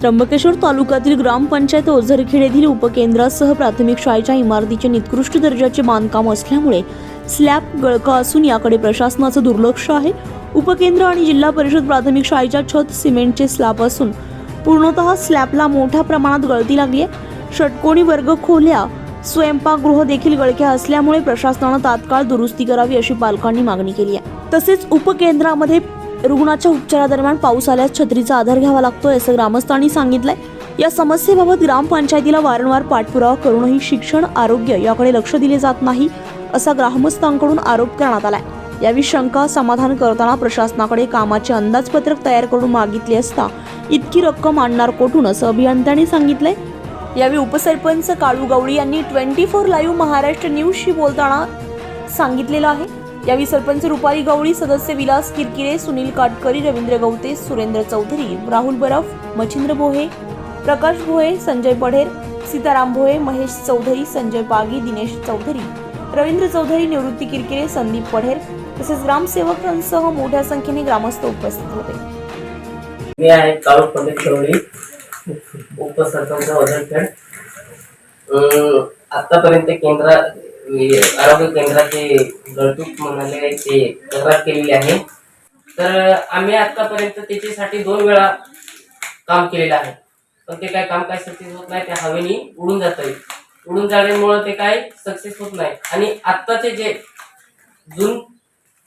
त्र्यंबकेश्वर तालुक्यातील ग्रामपंचायत ओझरखेड येथील उपकेंद्रासह प्राथमिक शाळेच्या इमारतीचे निकृष्ट दर्जाचे बांधकाम असल्यामुळे स्लॅब गळका असून याकडे प्रशासनाचं दुर्लक्ष आहे. उपकेंद्र आणि जिल्हा परिषद प्राथमिक शाळेच्या छत सिमेंटचे स्लॅब असून पूर्णतः स्लॅबला मोठ्या प्रमाणात गळती लागली आहे. षटकोणी वर्ग खोल्या स्वयंपाकगृह देखील गळक्या असल्यामुळे प्रशासनानं तात्काळ दुरुस्ती करावी अशी पालकांनी मागणी केली आहे. तसेच उपकेंद्रामध्ये रुग्णाच्या उपचारादरम्यान पाऊस आल्यास छत्रीचा आधार घ्यावा लागतोय असं ग्रामस्थांनी सांगितलंय. या समस्येबाबत ग्रामपंचायतीला वारंवार पाठपुरावा करूनही शिक्षण आरोग्य याकडे लक्ष दिले जात नाही असा ग्रामस्थांकडून आरोप करण्यात आलाय. यावेळी शंका समाधान करताना प्रशासनाकडे कामाचे अंदाजपत्रक तयार करून मागितले असता इतकी रक्कम आणणार कोठून असं अभियंत्यांनी सांगितलंय. यावेळी उपसरपंच काळू गवळी यांनी ट्वेंटी फोर लाईव्ह महाराष्ट्र न्यूजशी बोलताना सांगितलेलं आहे. यावेळी सरपंच रुपाली गवळी सदस्य विलास किरकिरे सुनील काटकरी रवींद्र गवते सुरेंद्र चौधरी राहुल बरफ मच्छिंद्र भोहे प्रकाश भोये संजय पढेर सीताराम भोये महेश चौधरी संजय पागी दिनेश चौधरी रवींद्र चौधरी निवृत्ती किरकिरे संदीप पढेर तसेच ग्रामसेवकांसह मोठ्या संख्येने ग्रामस्थ उपस्थित होते. मी आहे काळू पंडित उपसरपंच आतापर्यंत केंद्र आरोग्य केंद्राचे गळतूक म्हणाले ते तक्रार केलेली आहे. तर आम्ही आतापर्यंत त्याच्यासाठी दोन वेळा काम केलेलं आहे. पण ते काय काम काय सक्सेस होत नाही त्या हवेनी उडून जात उडून जाण्यामुळं ते काय सक्सेस होत नाही. आणि आत्ताचे जे जून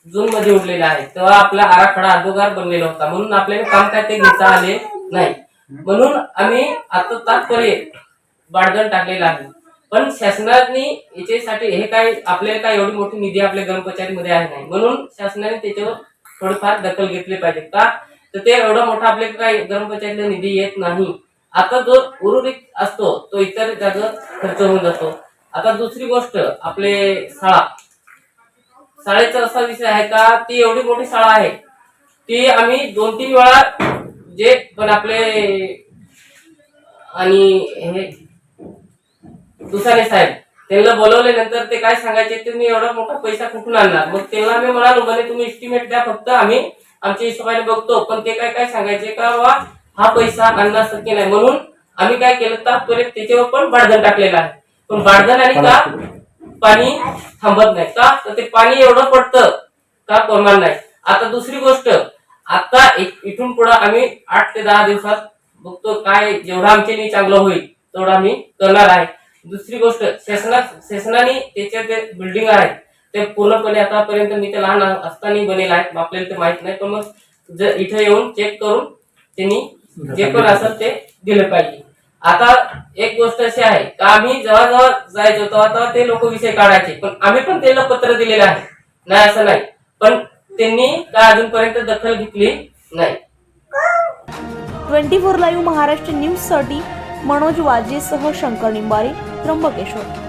जून मध्ये उडलेलं आहे तेव्हा आपला आराखडा अगोदर बनलेला होता. म्हणून आपल्याला काम काय ते घेता आले नाही. म्हणून आम्ही आता तात्पर्य बाळगण टाकलेलं आहे. पण शासनाने याच्यासाठी हे काय आपल्याला काय एवढी मोठी निधी आपल्या ग्रामपंचायतीमध्ये आहे नाही. म्हणून शासनाने त्याच्यावर थोडंफार दखल घेतली पाहिजे. का? तर ते एवढा मोठा आपल्याला काय ग्रामपंचायतीला निधी येत नाही. आता जो उर्वरित असतो तो इतर जागा खर्च होऊन जातो. आता दुसरी गोष्ट आपले शाळा. शाळेचा असा विषय आहे का? ती एवढी मोठी शाळा आहे. ती आम्ही दोन तीन वेळा जे पण आपले आणि हे दुसारे साहेब त्यांना बोलवल्यानंतर ते काय सांगायचे तुम्ही एवढा मोठा पैसा कुठून आणणार? मग त्यांना आम्ही म्हणालो म्हणे तुम्ही एस्टिमेट द्या फक्त आम्ही आमच्या हिशोबाने बघतो. पण ते काय काय सांगायचे का बा हा पैसा आणणार शक्य नाही. म्हणून आम्ही काय केलं तात्पर्य त्याच्यावर पण बाडधन टाकलेलं आहे. पण बाडधन आणि का पाणी थांबत नाही. का तर ते पाणी एवढं पडतं का प्रमाण नाही. आता दुसरी गोष्ट आता इथून पुढे आम्ही आठ ते दहा दिवसात बघतो काय जेवढा आमच्यानी चांगलं होईल तेवढा आम्ही करणार आहे. दुसरी गोष्ट शासना शासनाने त्याच्या जे बिल्डिंग आहेत ते पूर्णपणे आतापर्यंत मी ते लहान असताना बनेल आहेत आपल्याला ते माहीत नाही पण मग जर इथे येऊन चेक करून त्यांनी जे पण असत ते दिलं पाहिजे. आता एक गोष्ट अशी आहे का आम्ही जेव्हा जेव्हा जायचो तेव्हा तेव्हा ते लोक विषय काढायचे पण आम्ही पण त्यांना पत्र दिलेलं आहे. नाही असं नाही. पण त्यांनी का अजूनपर्यंत दखल घेतली नाही. ट्वेंटी फोर लाईव्ह महाराष्ट्र न्यूजसाठी मनोज वाजेसह शंकर निंबारे त्र्यंबकेश्वर